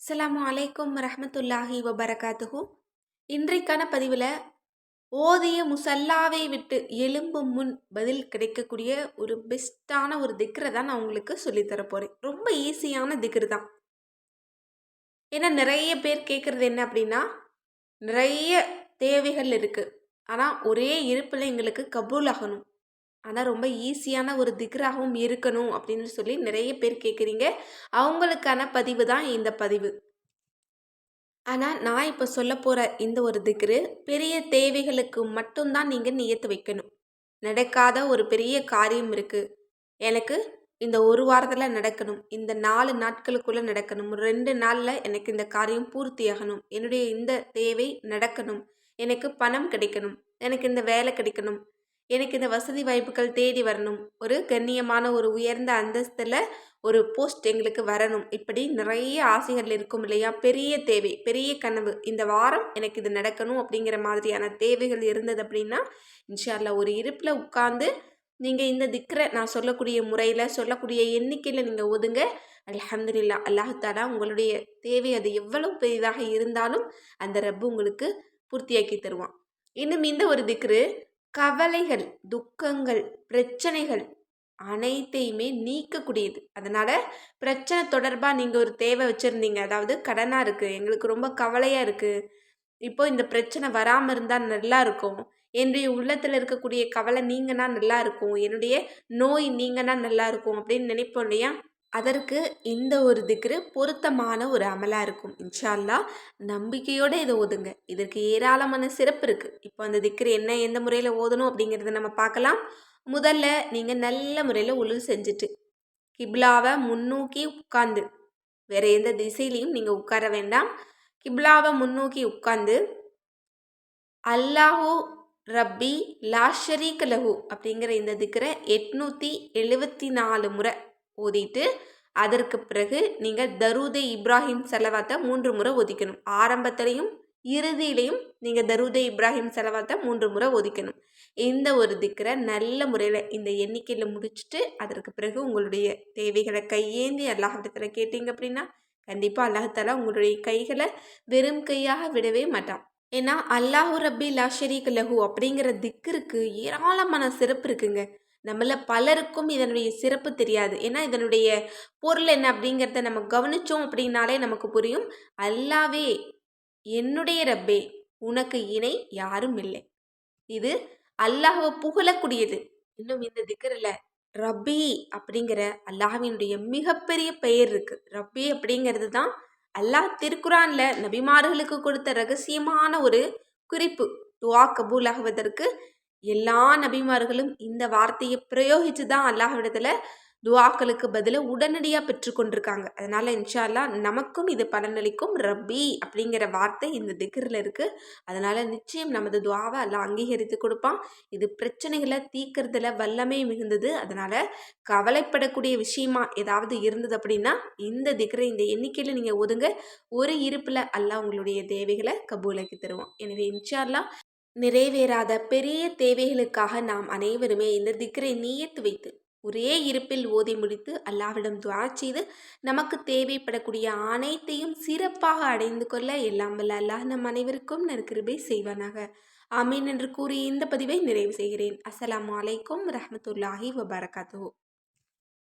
அஸ்லாம் அலைக்கும் ரஹமத்துல்லாஹி வபரகாத்துஹு. இன்றைக்கான பதிவில் ஓதிய முசல்லாவை விட்டு எலும்பும் முன் பதில் கிடைக்கக்கூடிய ஒரு பெஸ்ட்டான ஒரு திக்ரை தான் நான் உங்களுக்கு சொல்லித்தர போகிறேன் ரொம்ப ஈஸியான திக்ரு தான். ஏன்னா நிறைய பேர் கேட்குறது என்ன அப்படின்னா நிறைய தேவைகள் இருக்குது ஆனால் ஒரே இருப்பில் எங்களுக்கு கபூல் ஆகணும். ஆனால் ரொம்ப ஈஸியான ஒரு திக்ராகவும் இருக்கணும் அப்படின்னு சொல்லி நிறைய பேர் கேட்குறீங்க அவங்களுக்கான பதிவு தான் இந்த பதிவு. ஆனால் நான் இப்போ சொல்ல போகிற இந்த ஒரு திக்ரு பெரிய தேவைகளுக்கு மட்டும்தான் நீங்கள் நியத்து வைக்கணும். நடக்காத ஒரு பெரிய காரியம் இருக்குது எனக்கு இந்த ஒரு வாரத்தில் நடக்கணும் இந்த நாலு நாட்களுக்குள்ளே நடக்கணும் ரெண்டு நாளில் எனக்கு இந்த காரியம் பூர்த்தியாகணும். என்னுடைய இந்த தேவை நடக்கணும். எனக்கு பணம் கிடைக்கணும். எனக்கு இந்த வேலை கிடைக்கணும். எனக்கு இந்த வசதி வாய்ப்புகள் தேடி வரணும். ஒரு கண்ணியமான ஒரு உயர்ந்த அந்தஸ்தில் ஒரு போஸ்ட் எங்களுக்கு வரணும். இப்படி நிறைய ஆசைகள் இருக்கும் இல்லையா? பெரிய தேவை பெரிய கனவு. இந்த வாரம் எனக்கு இது நடக்கணும் அப்படிங்கிற மாதிரியான தேவைகள் இருந்தது அப்படின்னா இன்ஷால்லா ஒரு இருப்பில் உட்காந்து நீங்கள் இந்த திக்ரை நான் சொல்லக்கூடிய முறையில் சொல்லக்கூடிய எண்ணிக்கையில் நீங்கள் ஒதுங்க. அலமதுல்லா அல்லாஹாலா உங்களுடைய தேவை அது எவ்வளவு பெரிதாக இருந்தாலும் அந்த ரப்பு உங்களுக்கு பூர்த்தியாக்கி தருவான். இன்னும் இந்த ஒரு திக்ரு கவலைகள் துக்கங்கள் பிரச்சனைகள் அனைத்தையுமே நீக்கக்கூடியது. அதனால் பிரச்சனை தொடர்பாக நீங்கள் ஒரு தேவை வச்சுருந்தீங்க. அதாவது கடனாக இருக்குது எங்களுக்கு ரொம்ப கவலையாக இருக்குது இப்போ இந்த பிரச்சனை வராமல் இருந்தால் நல்லா இருக்கும். என்னுடைய உள்ளத்தில் இருக்கக்கூடிய கவலை நீங்கன்னா நல்லா இருக்கும். என்னுடைய நோய் நீங்கன்னா நல்லா இருக்கும் அப்படின்னு நினைப்போம் இல்லையா? அதற்கு இந்த ஒரு திக்ரு பொருத்தமான ஒரு அமலாக இருக்கும். இன்ஷால்லா நம்பிக்கையோடு இதை ஓதுங்க. இதற்கு ஏராளமான சிறப்பு இருக்குது இப்போ அந்த திக்ரு என்ன எந்த முறையில் ஓதணும் அப்படிங்கிறத நம்ம பார்க்கலாம். முதல்ல நீங்கள் நல்ல முறையில் உழு செஞ்சுட்டு கிப்லாவை முன்னோக்கி உட்காந்து வேறு எந்த திசையிலையும் நீங்கள் உட்கார வேண்டாம். கிப்லாவை முன்னோக்கி உட்காந்து அல்லாஹூ ரப்பி லாஷரீக் லஹு அப்படிங்கிற இந்த திக்கரை எட்நூற்றி எழுபத்தி நாலு முறை ஓதிட்டு அதற்கு பிறகு நீங்கள் தருதை இப்ராஹிம் செலவாத்தை மூன்று முறை ஒதிக்கணும். ஆரம்பத்திலையும் இறுதியிலையும் நீங்கள் தருதை இப்ராஹிம் செலவாத்தை மூன்று முறை ஒதிக்கணும். இந்த ஒரு திக்கரை நல்ல முறையில் இந்த எண்ணிக்கையில் முடிச்சுட்டு அதற்கு பிறகு உங்களுடைய தேவைகளை கையேந்தி அல்லாஹிடத்தில் கேட்டீங்க அப்படின்னா கண்டிப்பாக அல்லாஹாலா உங்களுடைய கைகளை வெறும் கையாக விடவே மாட்டான். ஏன்னா அல்லாஹு ரபி லா ஷரீக் லஹு அப்படிங்கிற திக்கிற்கு ஏராளமான சிறப்பு இருக்குங்க. நம்மள பலருக்கும் இதனுடைய சிறப்பு தெரியாது. ஏன்னா இதனுடைய பொருள் என்ன அப்படிங்கிறத நம்ம கவனித்தோம் அப்படின்னாலே நமக்கு புரியும். அல்லாவே என்னுடைய ரப்பே உனக்கு இணை யாரும் இல்லை. இது அல்லாஹை புகழக்கூடியது. இன்னும் இந்த திக்கரில் ரப்பி அப்படிங்கிற அல்லாஹினுடைய மிகப்பெரிய பெயர் இருக்கு. ரப்பி அப்படிங்கிறது தான் அல்லாஹ் திருக்குறான்ல நபிமார்களுக்கு கொடுத்த ரகசியமான ஒரு குறிப்பு. துவா கபூல் ஆகுவதற்கு எல்லா நபிமார்களும் இந்த வார்த்தையை பிரயோகித்து தான் அல்லாஹ்விடத்தில் துவாக்களுக்கு பதிலாக உடனடியாக பெற்றுக்கொண்டிருக்காங்க அதனால் இன்ஷால்லா நமக்கும் இது பலனளிக்கும். ரப்பி அப்படிங்கிற வார்த்தை இந்த திகரில் இருக்குது அதனால் நிச்சயம் நமது துவாவை எல்லாம் அங்கீகரித்து கொடுப்பான். இது பிரச்சனைகளை தீக்கிறதுல வல்லமே மிகுந்தது. அதனால் கவலைப்படக்கூடிய விஷயமா ஏதாவது இருந்தது அப்படின்னா இந்த திகரை இந்த எண்ணிக்கையில் நீங்கள் ஒதுங்க. ஒரு இருப்பில் அல்லா உங்களுடைய தேவைகளை கபூலாக்கி தருவோம் எனவே இன்ஷால்லா நிறைவேறாத பெரிய தேவைகளுக்காக நாம் அனைவருமே இந்த திக்ரை நீயத்து வைத்து ஒரே இருப்பில் ஓதி முடித்து அல்லாவிடம் துவா செய்து நமக்கு தேவைப்படக்கூடிய அனைத்தையும் சிறப்பாக அடைந்து கொள்ள எல்லாம் வல்ல அல்லாஹ் நம் அனைவருக்கும் நற்கிருபை செய்வானாக. ஆமீன் என்று கூறி இந்த பதிவை நிறைவு செய்கிறேன். அஸ்லாம் வலைக்கம் ரஹமத்துல்லாஹி வபரகாத்து